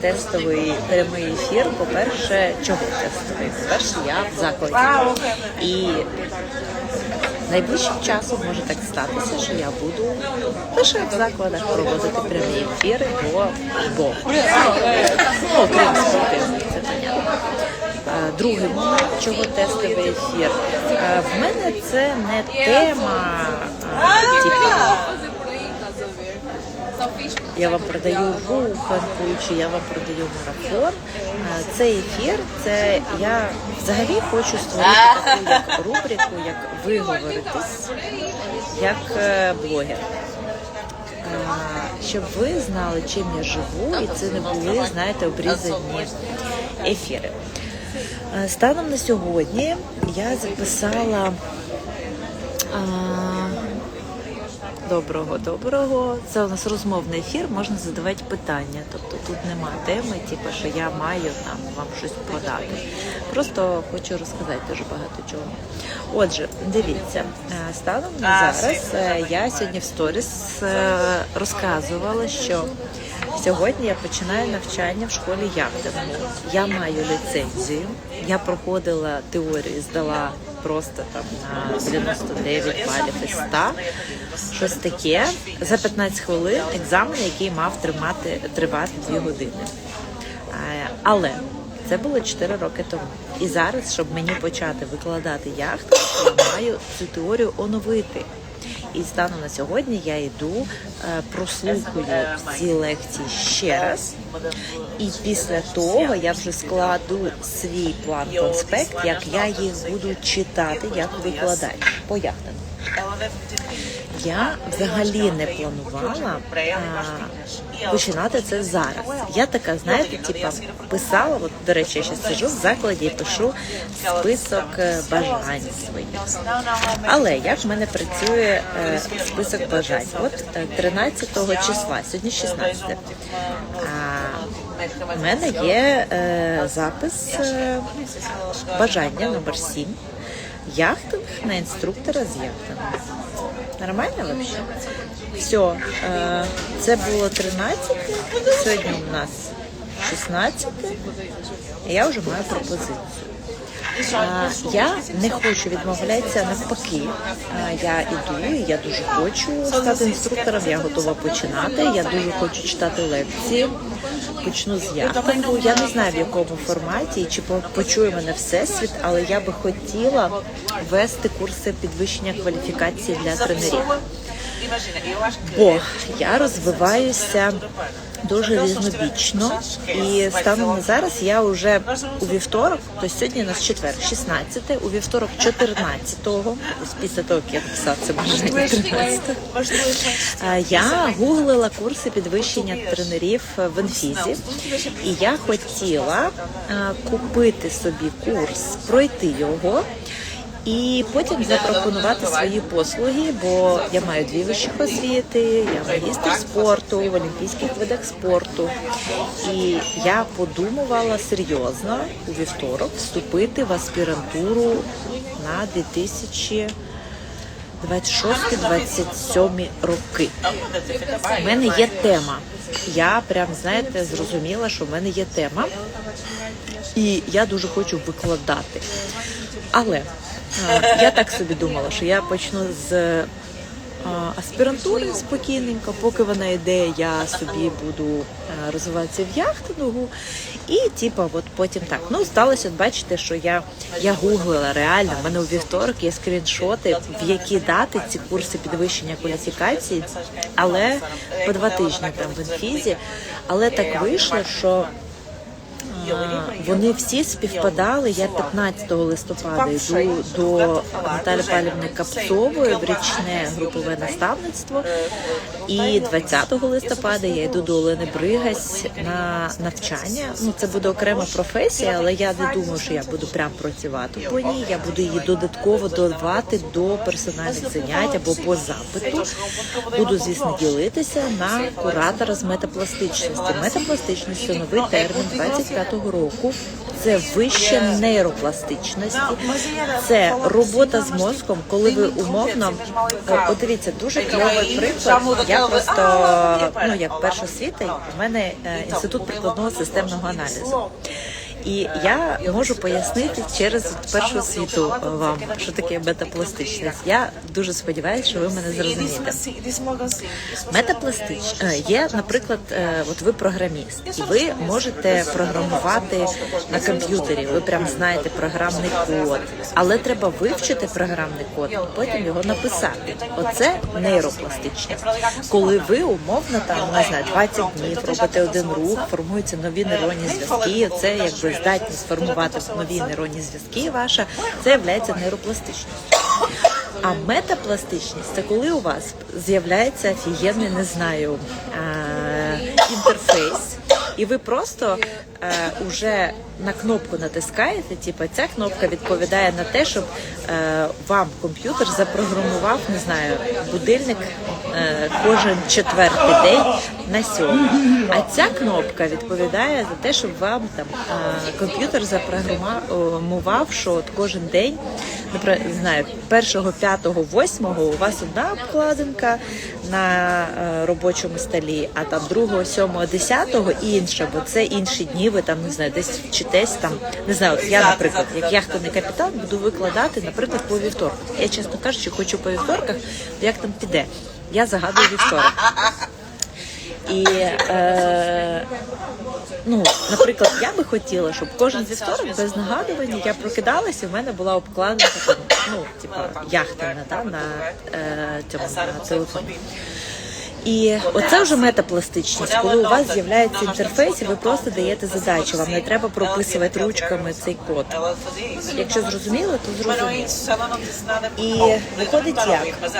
тестовий прямий ефір. По-перше, чого тестовий? По-перше, я в закладі. І найближчим часом може так статися, що я буду лише в закладах проводити прямі ефіри, бо, бо ну, окрім спортивних, це понятно. Другий момент, чого тестовий ефір. В мене це не тема, типу, я вам продаю руханку, чи я вам продаю марафон. Цей ефір, це я взагалі хочу створити таку як рубрику, як виговоритись, як е, блогер. Щоб ви знали, чим я живу, і це не були, знаєте, обрізані ефіри. Станом на сьогодні я записала. Доброго, доброго. Це у нас розмовний ефір, можна задавати питання. Тобто тут нема теми, типу, що я маю там вам щось продати. Просто хочу розказати дуже багато чого. Отже, дивіться, е, станом на зараз е, я сьогодні в сторіс е, розказувала, що сьогодні я починаю навчання в школі яхтингу. Я маю ліцензію, я проходила теорію, здала просто там на 99 балів із 100 щось таке за 15 хвилин екзамен, який мав тримати тривати 2 години. Е, Але це було 4 роки тому. І зараз, щоб мені почати викладати яхту, я маю цю теорію оновити. І станом на сьогодні я йду, е, прослухаю всі лекції ще раз. І після того я вже складу свій план конспект, як я їх буду читати, як викладач по яхтингу. Я взагалі не планувала а, починати це зараз. Я така, знаєте, типа писала, от до речі, я зараз сижу в закладі і пишу список е, бажань своїх. Але як в мене працює е, список бажань? От е, 13 числа, сьогодні 16. А, в мене є е, запис е, бажання номер 7. Яхтинг на інструктора з яхтингу. Нормально вообще? Все, е, це було 13, сьогодні у нас 16, і я вже маю пропозицію. Я не хочу відмовлятися навпаки. Я іду, я дуже хочу стати інструктором. Я готова починати. Я дуже хочу читати лекції. Почну з яхтингу. Я не знаю в якому форматі чи почує мене всесвіт, але я би хотіла вести курси підвищення кваліфікації для тренерів. Бо я розвиваюся дуже різнобічно, і станом на зараз я вже у вівторок, то сьогодні у нас четвер, 16, у вівторок 14-го, ось після того, як я написала це бажання 13 Е, Я гуглила курси підвищення тренерів в інфізі, і я хотіла купити собі курс, пройти його. І потім запропонувати свої послуги, бо я маю дві вищих освіти, я магістр спорту в олімпійських видах спорту. І я подумувала серйозно у вівторок вступити в аспірантуру на 2026-2027 роки. У мене є тема. Я прям знаєте зрозуміла, що в мене є тема, і я дуже хочу викладати. Але я так собі думала, що я почну з аспірантури спокійненько, поки вона йде, я собі буду розвиватися в яхтингу. І типа, от потім так. Ну, сталося, от бачите, що я, я гуглила реально. в мене у вівторок є скріншоти, в які дати ці курси підвищення кваліфікації, але по два тижні там в інфізі. Але так вийшло, що Вони всі співпадали. Я 15 листопада йду до Наталі Палівни Капцової в річне групове наставництво. І 20 листопада я йду до Олени Бригась на навчання. Ну це буде окрема професія, але я не думаю, що я буду прям працювати по ній. Я буду її додатково додавати до персональних занять або по запиту. Буду, звісно, ділитися на куратора з метапластичності. Метапластичність це новий термін 25 25-го року. Це вище нейропластичності, це робота з мозком, коли ви умовно Е, от дивіться, дуже кльовий приклад. Я просто ну як першосвітий, у мене е, інститут прикладного системного аналізу. І я можу пояснити через першу світу вам, що таке метапластичність. Я дуже сподіваюся, що ви мене зрозумієте. Метапластич е, є, наприклад, е, от ви програміст, і ви можете програмувати на комп'ютері. Ви прям знаєте програмний код, але треба вивчити програмний код, і потім його написати. Оце нейропластичність. Коли ви умовно там не знаю, 20 днів робите один рух, формуються нові нейронні зв'язки. Це якби здатність сформувати нові нейронні зв'язки. Ваша це є нейропластичністю. А метапластичність це коли у вас з'являється офігенний, не знаю, е, інтерфейс, і ви просто е, уже на кнопку натискаєте. Типу, ця кнопка відповідає на те, щоб е, вам комп'ютер запрограмував, не знаю, будильник кожен четвертий день на сьомий. А ця кнопка відповідає за те, щоб вам там е, комп'ютер запрограмував, що от кожен день, наприклад, знаю, першого, п'ятого, восьмого у вас одна обкладинка на е, робочому столі, а там другого, сьомого, десятого інша, бо це інші дні. Ви там не знаю, десь вчитесь там. Не знаю, от я, наприклад, як яхтовний капітан, буду викладати, наприклад, по вівторках. Я чесно кажучи, хочу по вівторках, як там піде. Я загадую вівторок. І е, ну, наприклад, я би хотіла, щоб кожен вівторок без нагадування я прокидалася, і в мене була обкладинка ну, типа яхтина да, на е, цьому на телефоні. І оце вже метапластичність, коли у вас з'являється інтерфейс, і ви просто даєте задачу. Вам не треба прописувати ручками цей код. Якщо зрозуміло, то зрозуміло. І виходить як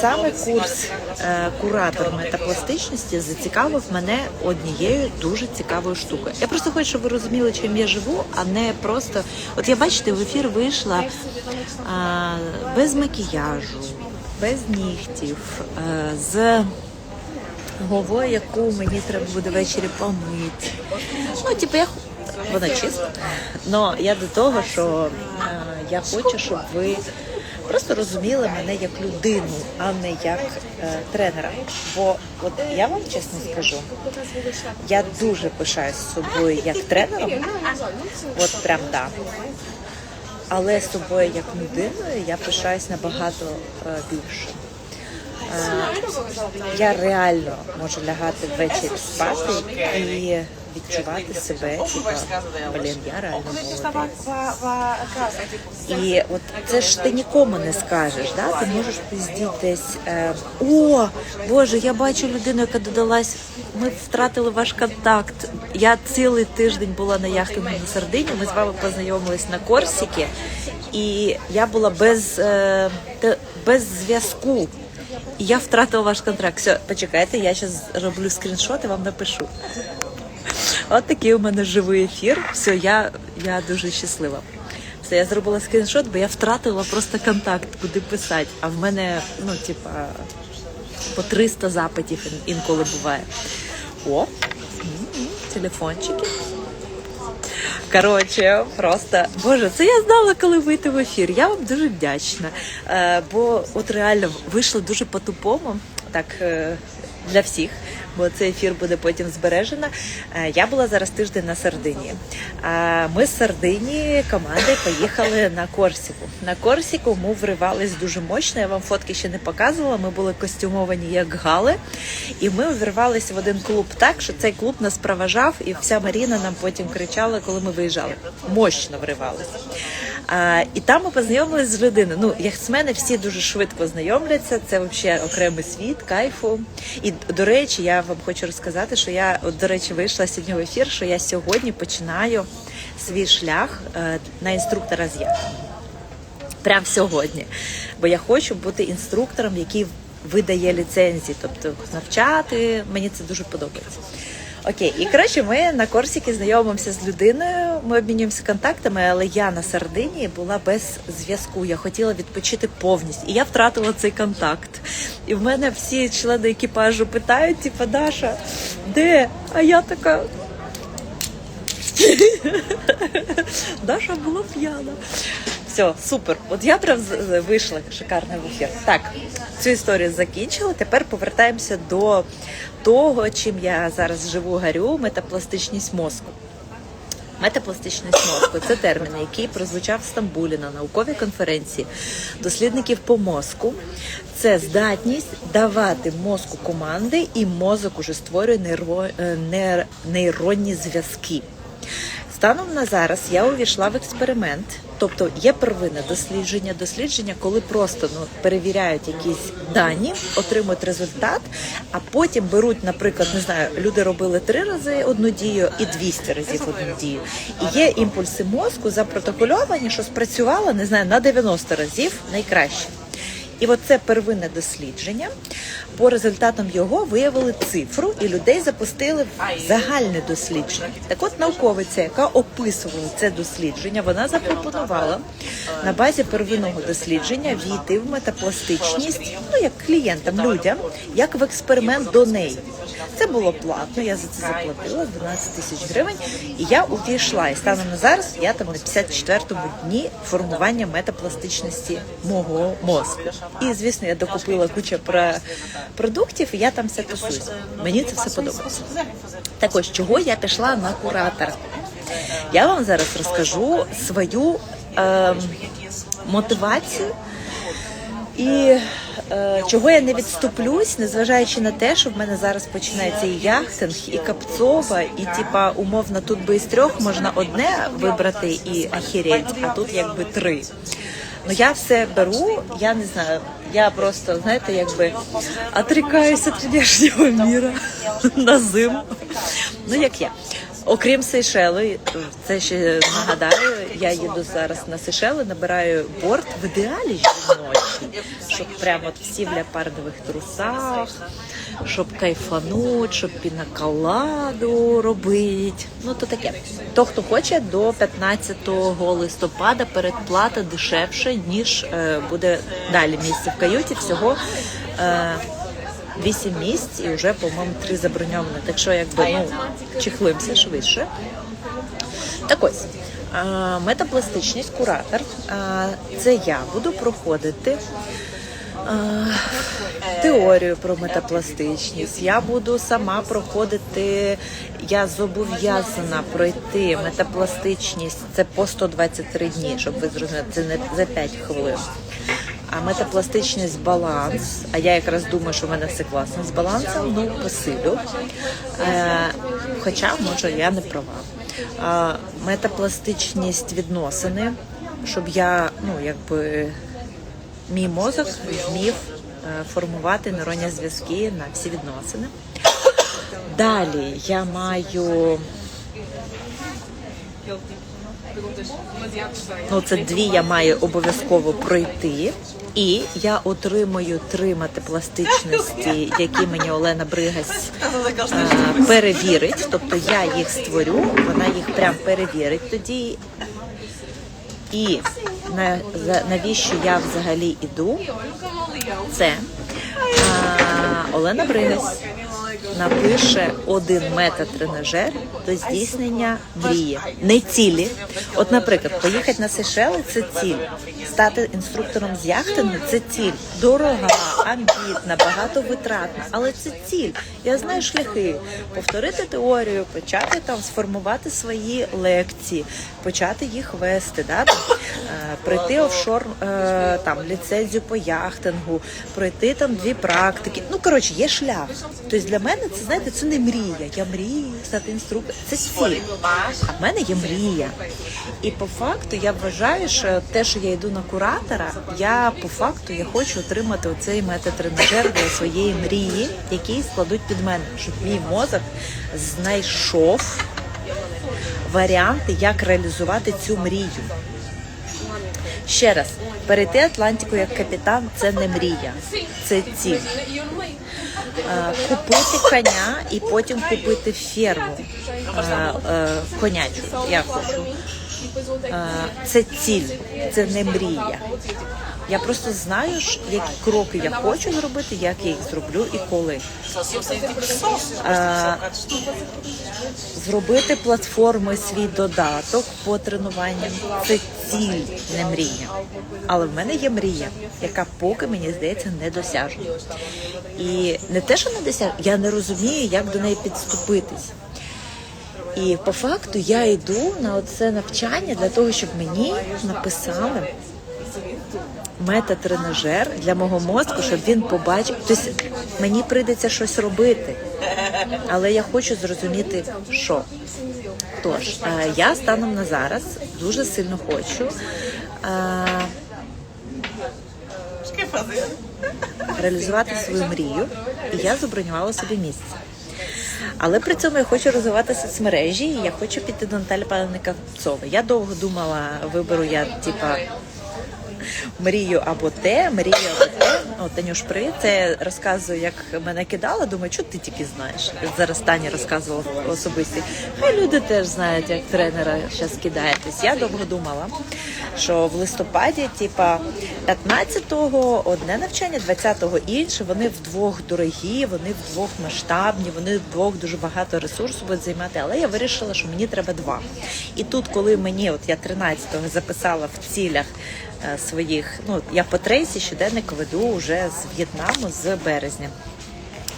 саме курс е, куратор метапластичності зацікавив мене однією дуже цікавою штукою. Я просто хочу, щоб ви розуміли, чим я живу, а не просто. От я бачите, в ефір вийшла а, без макіяжу, без нігтів, е, з головою, яку мені треба буде ввечері помити. Ну, типу, я вона чиста. Но я до того, що е, я хочу, щоб ви просто розуміли мене як людину, а не як е, тренера. Бо от я вам чесно скажу, я дуже пишаюсь собою як тренером. От прям да. Але з собою як людиною я пишаюсь набагато е, більше. Е, я реально можу лягати ввечері спати і відчувати себе, типа, блін, я реально молодець. І от це ж ти нікому не скажеш, да? ти можеш пиздіть десь. Е, О, Боже, я бачу людину, яка додалась. Ми втратили ваш контакт. Я цілий тиждень була на яхтингу на Сардині. Ми з вами познайомились на Корсіки, і я була без, е, без зв'язку. Я втратила ваш контракт. Все, почекайте, я зараз роблю скріншот і вам напишу. От такий у мене живий ефір. Все, я, я дуже щаслива. Все, я зробила скріншот, бо я втратила просто контакт, куди писати. А в мене, ну, типа, по 300 запитів інколи буває. О, телефончики. Коротше, просто боже, це я знала, коли вийти в ефір. Я вам дуже вдячна. Е, бо от реально вийшло дуже по-тупому, так е, для всіх. Бо цей ефір буде потім збережено. Е, Я була зараз тиждень на Сардинії. Е, Ми з Сардинії командою поїхали на Корсіку. На Корсіку ми вривались дуже мощно. Я вам фотки ще не показувала. Ми були костюмовані як гали, і ми увірвалися в один клуб так, що цей клуб нас проважав, і вся Маріна нам потім кричала, коли ми виїжджали. Мощно вривалися. А, і там ми познайомилися з людиною. Ну, як з мене, всі дуже швидко знайомляться. Це взагалі окремий світ, кайфу. І до речі, я вам хочу розказати, що я от, до речі вийшла сьогодні в ефір, що я сьогодні починаю свій шлях е, на інструктора з яхтингу. Прям сьогодні. Бо я хочу бути інструктором, який видає ліцензії, тобто навчати. Мені це дуже подобається. Окей, і коротше, ми на Корсіки знайомимося з людиною. Ми обмінюємося контактами, але я на Сардинії була без зв'язку. Я хотіла відпочити повністю, і я втратила цей контакт. І в мене всі члени екіпажу питають: типа, Даша, де? А я така. Даша була п'яна. Все, супер. От я прям вийшла шикарно в ефір. Так, цю історію закінчила. Тепер повертаємося до того, чим я зараз живу, гарю, метапластичність мозку. Метапластичність мозку це термін, який прозвучав в Стамбулі на науковій конференції дослідників по мозку. Це здатність давати мозку команди, і мозок уже створює нейро- е, нейр- нейронні зв'язки. Станом на зараз я увійшла в експеримент, тобто є первинне дослідження, дослідження, коли просто ну, перевіряють якісь дані, отримують результат, а потім беруть, наприклад, не знаю, люди робили три рази одну дію і 200 разів одну дію. І є імпульси мозку запротокольовані, що спрацювало, не знаю, на 90 разів найкраще. І от це первинне дослідження. По результатам його виявили цифру, і людей запустили в загальне дослідження. Так от науковиця, яка описувала це дослідження, вона запропонувала на базі первинного дослідження війти в метапластичність, ну як клієнтам, людям, як в експеримент до неї. Це було платно, я за це заплатила 12 тисяч гривень, і я увійшла. І станом на зараз я там на 54-му дні формування метапластичності мого мозку. І звісно, я докупила кучу про продуктів, і я там все тусуюсь. Мені це все подобається. Так ось, чого я пішла на куратора? Я вам зараз розкажу свою ем, мотивацію і е, чого я не відступлюсь, незважаючи на те, що в мене зараз починається і яхтинг, і капцова, і типа умовно тут би із трьох можна одне вибрати і ахіреть, а тут якби три. Ну я все беру, я не знаю, я просто, знаєте, якби отрікаюся від внешнього міра на зиму. Ну як я. Окрім Сейшели, це ще нагадаю, я їду зараз на Сейшели, набираю борт в ідеалі жіночий, щоб прямо всі в леопардових трусах, щоб кайфануть, щоб пінаколаду робить. Ну то таке. То, хто хоче, до 15 листопада передплата дешевше, ніж е, буде далі місце в каюті. Всього е, 8 місць і вже, по-моєму, 3 заброньовані. Так що, якби ну чехлимося швидше. Так ось. Метапластичність куратор. Це я буду проходити теорію про метапластичність. Я буду сама проходити. Я зобов'язана пройти метапластичність. Це по 123 дні, щоб ви зрозуміли. Це не за 5 хвилин. А метапластичність баланс. А я якраз думаю, що в мене все класно з балансом. Ну, посилю. Е, хоча, може, я не права. А, метапластичність відносини, щоб я, ну, якби мій мозок вмів е, формувати нейронні зв'язки на всі відносини. Далі я маю. Ну, це дві я маю обов'язково пройти. І я отримую три матепластичності, які мені Олена Бригась е, перевірить. Тобто я їх створю, вона їх прям перевірить тоді. І на, за- навіщо я взагалі іду? Це а, Олена Бригась напише один метатренажер до здійснення мрії, не цілі. От, наприклад, поїхати на Сейшели – це ціль. Стати інструктором з яхтингу – це ціль. Дорога, амбітна, багатовитратна, але це ціль. Я знаю шляхи повторити теорію, почати там сформувати свої лекції, почати їх вести, да? Пройти офшор е, там ліцензію по яхтингу, пройти там дві практики. Ну коротше, є шлях. Тобто для мене це знаєте, це не мрія. Я мрію стати інструктором. Це ціль. А в мене є мрія. І по факту я вважаю, що те, що я йду на куратора, я по факту я хочу отримати оцей метатренажер для своєї мрії, який складуть під мене, щоб мій мозок знайшов варіанти, як реалізувати цю мрію. Ще раз, перейти Атлантику як капітан це не мрія, це ціль. Е, Купити коня і потім купити ферму е, конячу. Я хочу. е, це ціль, це не мрія. Я просто знаю, які кроки я хочу зробити, як я їх зроблю і коли. Е, Зробити платформи свій додаток по тренуванням це ціль, не мрія. Але в мене є мрія, яка поки мені здається недосяжна. І не те, що недосяжна, я не розумію, як до неї підступитись. І по факту я йду на це навчання для того, щоб мені написали метатренажер для мого мозку, щоб він побачив. Тобто мені прийдеться щось робити, але я хочу зрозуміти, що. Тож, е, я станом на зараз дуже сильно хочу е, реалізувати свою мрію, і я забронювала собі місце. Але при цьому я хочу розвивати соцмережі, і я хочу піти до Наталі Павлівни Кавцової. Я довго думала, виберу я типа мрію або те, мрію або те. От Танюш При це розказую, як мене кидала. Думаю, що ти тільки знаєш. Зараз Тані розказувала особисті. Хай люди теж знають, як тренера зараз кидаєтесь. Я довго думала, що в листопаді, типа 15-го одне навчання, 20-го інше. Вони вдвох дорогі, вони вдвох масштабні, вони вдвох дуже багато ресурсу будуть займати. Але я вирішила, що мені треба два. І тут, коли мені, от я 13-го записала в цілях своїх, ну я по трейсі щоденник веду вже з В'єтнаму з березня.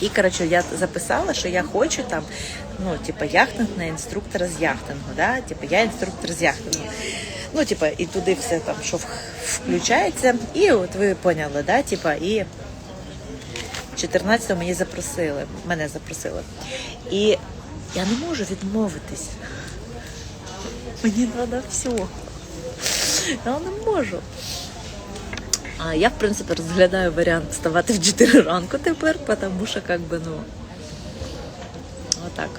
І коротше, я записала, що я хочу там, ну, типа, яхтинг на інструктора з яхтингу, да? Типа, я інструктор з яхтингу. Ну, типа, і туди все там, що включається. І от ви поняли, да? Типа, і 14-го мені запросили, мене запросили. І я не можу відмовитись. Мені треба всього. Я не можу. А я, в принципі, розглядаю варіант вставати в 4 ранку тепер, тому що, как би, ну, отак.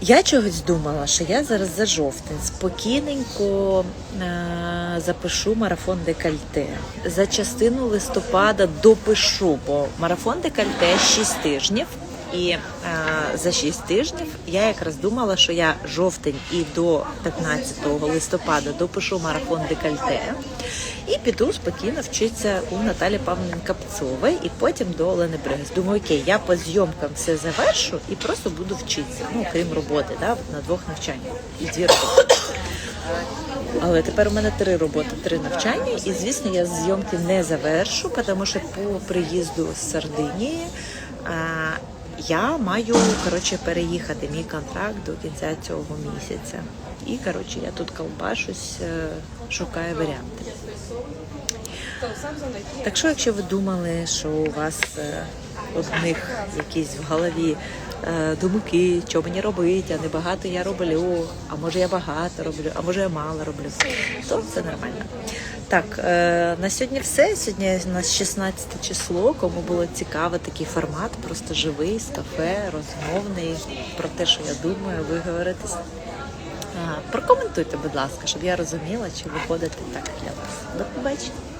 Я чогось думала, що я зараз за жовтень спокійненько е- запишу марафон декольте. За частину листопада допишу, бо марафон декольте 6 тижнів. І е, за 6 тижнів я якраз думала, що я жовтень і до 15 листопада допишу марафон декольте і піду спокійно вчитися у Наталі Павлівни Капцової і потім до Олени Бригас. Думаю, окей, я по зйомкам все завершу і просто буду вчитися, ну крім роботи, да, на двох навчаннях і дві роботи. Але тепер у мене три роботи, три навчання, і звісно, я зйомки не завершу, тому що по приїзду з Сардинії я маю коротше переїхати мій контракт до кінця цього місяця. І коротше, я тут колбашусь, е, шукаю варіанти. Так що, якщо ви думали, що у вас е, одних якісь в голові е, думки, що мені робити, а не багато я роблю, а може я багато роблю, а може я мало роблю, то це нормально. Так, е, на сьогодні все. Сьогодні у нас 16 число. Кому було цікаво такий формат, просто живий, з кафе, розмовний, про те, що я думаю, виговоритись. Прокоментуйте, будь ласка, щоб я розуміла, чи виходити так для вас. До побачення.